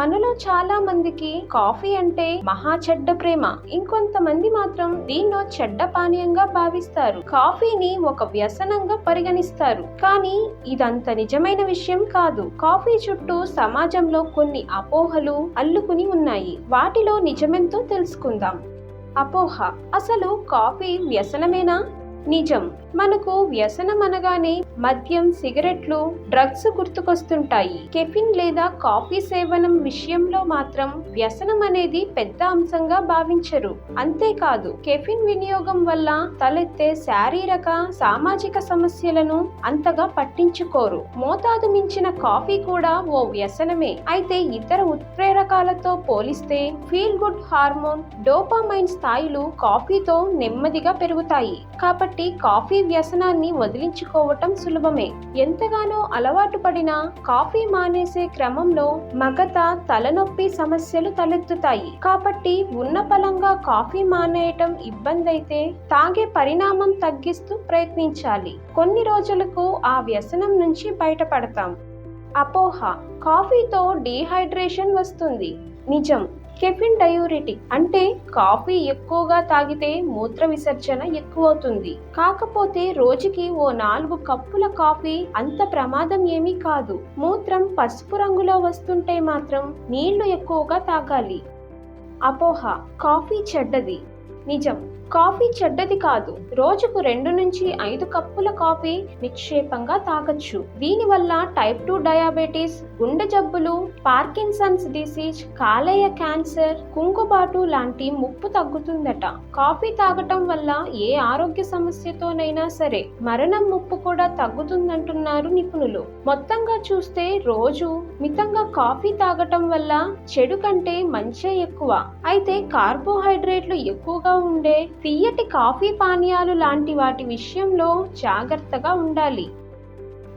మనలో చాలా మందికి కాఫీ అంటే మహా చెడ్డ ప్రేమ. ఇంకొంతమంది మాత్రం దీన్నో చెడ్డ పానీయంగా భావిస్తారు. కాఫీని ఒక వ్యసనంగా పరిగణిస్తారు. కానీ ఇదంత నిజమైన విషయం కాదు. కాఫీ చుట్టూ సమాజంలో కొన్ని అపోహలు అల్లుకుని ఉన్నాయి. వాటిలో నిజమెంతో తెలుసుకుందాం. అపోహ. అసలు కాఫీ వ్యసనమేనా? నిజం. మనకు వ్యసనం అనగానే మద్యం సిగరెట్లు డ్రగ్స్ గుర్తుకొస్తుంటాయి. కెఫిన్ లేదా కాఫీ సేవనం విషయంలో మాత్రం వ్యసనం అనేది పెద్ద అంశంగా భావించరు. అంతేకాదు కెఫిన్ వినియోగం వల్ల తలెత్తే శారీరక సామాజిక సమస్యలను అంతగా పట్టించుకోరు. మోతాదు మించిన కాఫీ కూడా ఓ వ్యసనమే. అయితే ఇతర ఉత్ప్రేరకాలతో పోలిస్తే ఫీల్ గుడ్ హార్మోన్ డోపామైన్ స్థాయిలు కాఫీతో నెమ్మదిగా పెరుగుతాయి. కాబట్టి కాబట్టి కాఫీ వ్యసనాన్ని వదిలించుకోవటం సులభమే. ఎంతగానో అలవాటు పడినా కాఫీ మానేసే క్రమంలో మగత తలనొప్పి సమస్యలు తలెత్తుతాయి. కాబట్టి ఉన్న బలంగా కాఫీ మానేయటం ఇబ్బందైతే తాగే పరిణామం తగ్గిస్తూ ప్రయత్నించాలి. కొన్ని రోజులకు ఆ వ్యసనం నుంచి బయటపడతాం. అపోహ కాఫీతో డీహైడ్రేషన్ వస్తుంది. నిజం. కెఫిన్ డయూరిటిక్ అంటే కాఫీ ఎక్కువగా తాగితే మూత్ర విసర్జన ఎక్కువవుతుంది. కాకపోతే రోజుకి ఓ నాలుగు కప్పుల కాఫీ అంత ప్రమాదం ఏమీ కాదు. మూత్రం పసుపు రంగులో వస్తుంటే మాత్రం నీళ్ళు ఎక్కువగా తాగాలి. అపోహ కాఫీ చెడ్డది. నిజం. కాఫీ చెడ్డది కాదు. రోజుకు రెండు నుంచి ఐదు కప్పుల కాఫీ నిక్షేపంగా తాగొచ్చు. దీనివల్ల టైప్ టూ డయాబెటీస్ గుండె జబ్బులు పార్కిన్సన్స్ డిసీజ్ కాలేయ క్యాన్సర్ కుంగుబాటు లాంటి ముప్పు తగ్గుతుందట. కాఫీ తాగటం వల్ల ఏ ఆరోగ్య సమస్యతోనైనా సరే మరణం ముప్పు కూడా తగ్గుతుందంటున్నారు నిపుణులు. మొత్తంగా చూస్తే రోజు మితంగా కాఫీ తాగటం వల్ల చెడు కంటే మంచే ఎక్కువ. అయితే కార్బోహైడ్రేట్లు ఎక్కువగా ఉండే తీయటి కాఫీ పానీయాలు లాంటి వాటి విషయంలో జాగ్రత్తగా ఉండాలి.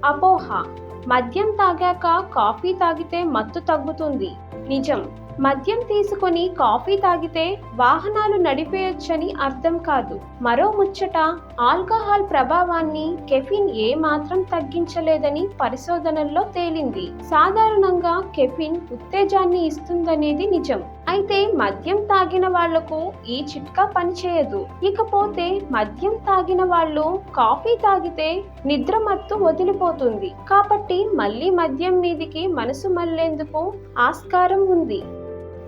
అపోహ. మద్యం తాగాక కాఫీ తాగితే మత్తు తగ్గుతుంది. నిజం. మద్యం తీసుకొని కాఫీ తాగితే వాహనాలు నడిపేయొచ్చని అర్థం కాదు. మరో ముచ్చట ఆల్కహాల్ ప్రభావాన్ని కెఫిన్ ఏ మాత్రం తగ్గించలేదని పరిశోధనల్లో తేలింది. సాధారణంగా కెఫిన్ ఉత్తేజాన్ని ఇస్తుందనేది నిజం. అయితే మద్యం తాగిన వాళ్ళకు ఈ చిట్కా పనిచేయదు. ఇకపోతే మద్యం తాగిన వాళ్ళు కాఫీ తాగితే నిద్ర మత్తు వదిలిపోతుంది. కాబట్టి మళ్ళీ మద్యం మీదికి మనసు మళ్ళేందుకు? ఆస్కారం ఉంది.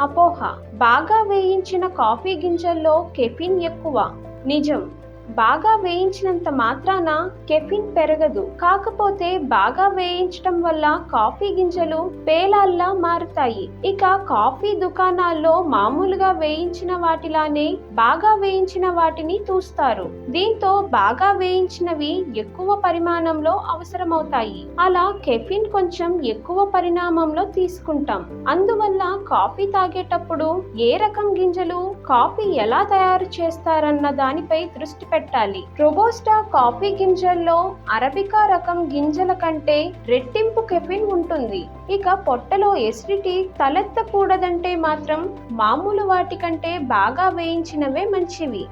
అపోహ. బాగా వేయించిన కాఫీ గింజల్లో కెఫిన్ ఎక్కువ. నిజం. బాగా వేయించినంత మాత్రాన కెఫిన్ పెరగదు. కాకపోతే బాగా వేయించటం వల్ల కాఫీ గింజలు పేలాల్లా మారుతాయి. ఇక కాఫీ దుకాణాల్లో మామూలుగా వేయించిన వాటిలానే బాగా వేయించిన వాటిని చూస్తారు దీంతో బాగా వేయించినవి ఎక్కువ పరిమాణంలో అవసరమవుతాయి. అలా కెఫిన్ కొంచెం ఎక్కువ పరిణామంలో తీసుకుంటాం. అందువల్ల కాఫీ తాగేటప్పుడు ఏ రకం గింజలు కాఫీ ఎలా తయారు చేస్తారన్న దానిపై దృష్టి పెట్టాలి. రోబోస్టా కాఫీ గింజల్లో అరబికా రకం గింజల కంటే రెట్టింపు కెఫిన్ ఉంటుంది. ఇక పొట్టలో ఎసిడిటీ తలెత్తకూడదంటే మాత్రం మామూలు వాటి కంటే బాగా వేయించినవే మంచివి.